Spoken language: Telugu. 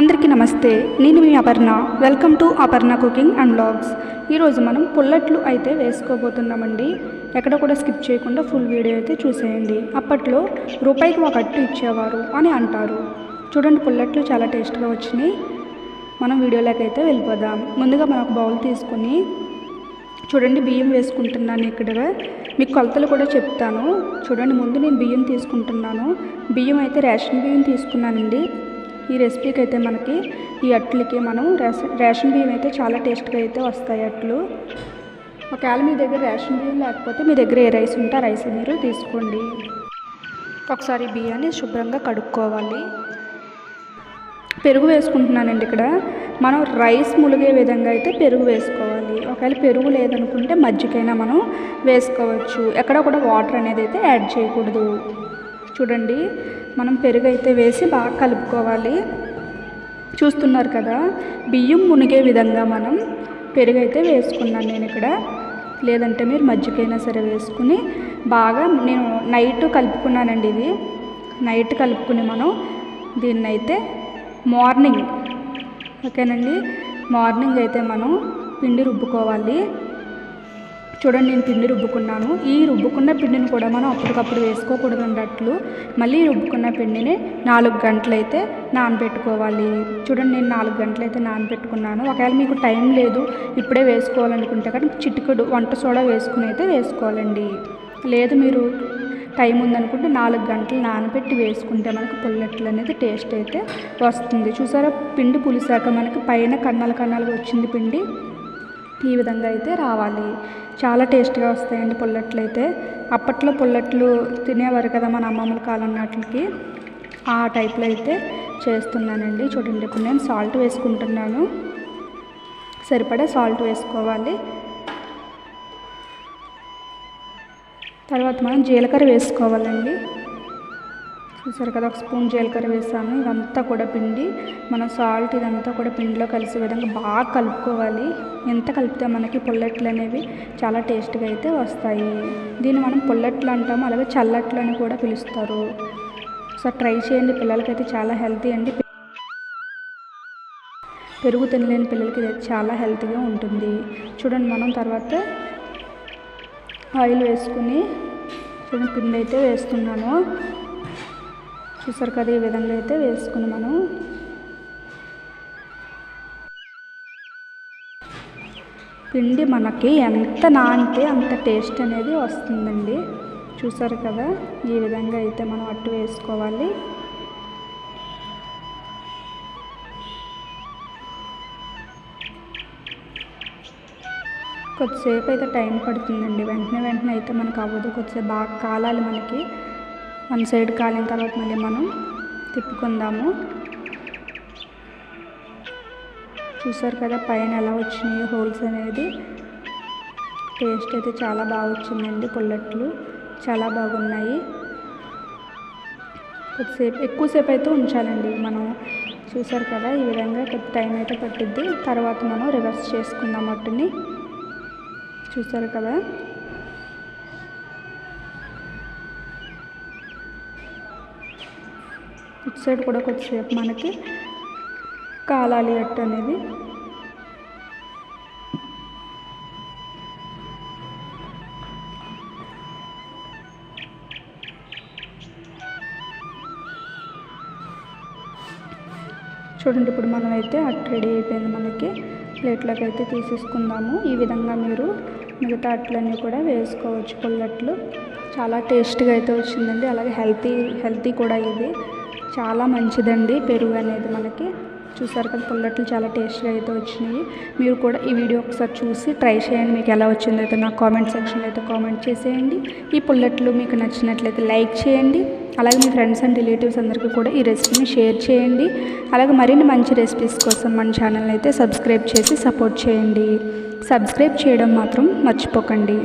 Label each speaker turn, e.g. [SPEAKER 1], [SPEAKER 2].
[SPEAKER 1] అందరికీ నమస్తే. నేను మీ Aparna. Welcome to Aparna cooking and blogs ఈరోజు మనం పుల్లట్లు అయితే వేసుకోబోతున్నామండి. ఎక్కడ కూడా స్కిప్ చేయకుండా ఫుల్ వీడియో అయితే చూసేయండి. అప్పట్లో రూపాయికి ఒక అట్టు ఇచ్చేవారు అని అంటారు. చూడండి పుల్లట్లు చాలా టేస్ట్గా వచ్చినాయి. మనం వీడియోలోకి అయితే వెళ్ళిపోదాం. ముందుగా మనం ఒక బౌల్ తీసుకొని చూడండి బియ్యం వేసుకుంటున్నాను ఇక్కడ. మీకు కొలతలు కూడా చెప్తాను. చూడండి ముందు నేను బియ్యం తీసుకుంటున్నాను. బియ్యం అయితే రేషన్ బియ్యం తీసుకున్నానండి. ఈ రెసిపీకి అయితే మనకి ఈ అట్లకి మనం రేషన్ రేషన్ బియ్యం అయితే చాలా టేస్ట్గా అయితే వస్తాయి అట్లు. ఒకవేళ మీ దగ్గర రేషన్ బియ్యం లేకపోతే మీ దగ్గర ఏ రైస్ ఉంటే ఆ రైస్ మీరు తీసుకోండి. ఒకసారి బియ్యాన్ని శుభ్రంగా కడుక్కోవాలి. పెరుగు వేసుకుంటున్నానండి ఇక్కడ. మనం రైస్ ములిగే విధంగా అయితే పెరుగు వేసుకోవాలి. ఒకవేళ పెరుగు లేదనుకుంటే మజ్జిగైనా మనం వేసుకోవచ్చు. ఎక్కడ కూడా వాటర్ అనేది అయితే యాడ్ చేయకూడదు. చూడండి. మనం పెరుగు అయితే వేసి బాగా కలుపుకోవాలి. చూస్తున్నారు కదా బియ్యం మునిగే విధంగా మనం పెరుగు అయితే వేసుకున్నాను నేను ఇక్కడ. లేదంటే మీరు మజ్జిగైనా సరే వేసుకుని బాగా నేను నైట్ కలుపుకున్నానండి ఇది. నైట్ కలుపుకుని మనం దీన్ని అయితే మార్నింగ్ ఓకేనండి? మార్నింగ్ అయితే మనం పిండి రుబ్బుకోవాలి. చూడండి నేను పిండి రుబ్బుకున్నాను. ఈ రుబ్బుకున్న పిండిని కూడా మనం అప్పటికప్పుడు వేసుకోకూడదు అన్నట్లు మళ్ళీ రుబ్బుకున్న పిండిని నాలుగు గంటలైతే నానబెట్టుకోవాలి. చూడండి నేను నాలుగు గంటలైతే నానబెట్టుకున్నాను. ఒకవేళ మీకు టైం లేదు ఇప్పుడే వేసుకోవాలనుకుంటే కానీ చిటికెడు వంట సోడా వేసుకుని అయితే వేసుకోవాలండి. లేదు మీరు టైం ఉందనుకుంటే నాలుగు గంటలు నానబెట్టి వేసుకుంటే మనకు పుల్లెట్లు అనేది టేస్ట్ అయితే వస్తుంది. చూసారా పిండి పులిసాక మనకి పైన కన్నాలు కన్నాలుగా వచ్చింది పిండి. ఈ విధంగా అయితే రావాలి. చాలా టేస్ట్గా వస్తాయండి పుల్లట్లు అయితే అప్పట్లో పుల్లట్లు తినేవారు కదా మన అమ్మమ్మల కాలం నాటికి. ఆ టైప్లో అయితే చేస్తున్నానండి. చూడండి ఇప్పుడు నేను సాల్ట్ వేసుకుంటున్నాను. సరిపడా సాల్ట్ వేసుకోవాలి. తర్వాత మనం జీలకర్ర వేసుకోవాలండి. చూసారు కదా ఒక స్పూన్ జీలకర్ర వేసాము. ఇదంతా కూడా పిండి మన సాల్ట్ ఇదంతా కూడా పిండిలో కలిసే విధంగా బాగా కలుపుకోవాలి. ఎంత కలిపితే మనకి పుల్లట్లు అనేవి చాలా టేస్ట్గా అయితే వస్తాయి. దీన్ని మనం పుల్లట్లు అంటాము అలాగే చల్లట్లు అని కూడా పిలుస్తారు. సో ట్రై చేయండి పిల్లలకైతే చాలా హెల్తీ అండి. పెరుగు తినలేని పిల్లలకి చాలా హెల్తీగా ఉంటుంది. చూడండి మనం తర్వాత ఆయిల్ వేసుకుని చూడండి పిండి అయితే వేస్తున్నాను. చూసారు కదా ఈ విధంగా అయితే వేసుకుని మనం. పిండి మనకి ఎంత నానితే అంత టేస్ట్ అనేది వస్తుందండి. చూసారు కదా ఈ విధంగా అయితే మనం అట్టు వేసుకోవాలి. కొద్దిసేపు అయితే టైం పడుతుందండి. వెంటనే వెంటనే అయితే మనకు అవ్వదు. కొద్దిసేపు బాగా కాలాలి మనకి. వన్ సైడ్ కాలిన తర్వాత మళ్ళీ మనం తిప్పుకుందాము. చూసారు కదా పైన ఎలా వచ్చినాయి హోల్స్ అనేది. టేస్ట్ అయితే చాలా బాగా వచ్చిందండి పుల్లట్లు. చాలా బాగున్నాయి. కొద్దిసేపు ఎక్కువసేపు అయితే ఉంచాలండి. మనం చూసారు కదా ఈ విధంగా కొద్ది టైం అయితే పట్టిద్ది. తర్వాత మనం రివర్స్ చేసుకుందాం అట్టుని చూసారు కదా? ఇటు సైడ్ కూడా కొద్దిసేపు మనకి కాలాలి అట్టు అనేది. చూడండి ఇప్పుడు మనమైతే అయితే అట్టు రెడీ అయిపోయింది మనకి. ప్లేట్లోకి అయితే తీసేసుకుందాము. ఈ విధంగా మీరు మిగతా అట్లన్నీ కూడా వేసుకోవచ్చు. పుల్లట్లు. చాలా టేస్ట్గా అయితే వచ్చిందండి. అలాగే హెల్తీ హెల్తీ కూడా ఇది. చాలా మంచిదండి. పెరుగు అనేది మనకి చూసారు కదా పుల్లట్లు చాలా టేస్ట్గా అయితే వచ్చినాయి. మీరు కూడా ఈ వీడియో ఒకసారి చూసి ట్రై చేయండి. మీకు ఎలా వచ్చిందో అయితే నాకు కామెంట్ సెక్షన్లో అయితే కామెంట్ చేసేయండి. ఈ పుల్లట్లు మీకు నచ్చినట్లయితే లైక్ చేయండి. అలాగే మీ ఫ్రెండ్స్ అండ్ రిలేటివ్స్ అందరికీ కూడా ఈ రెసిపీని షేర్ చేయండి. అలాగే మరిన్ని మంచి రెసిపీస్ కోసం మన ఛానల్ అయితే సబ్స్క్రైబ్ చేసి సపోర్ట్ చేయండి. సబ్స్క్రైబ్ చేయడం మాత్రం మర్చిపోకండి.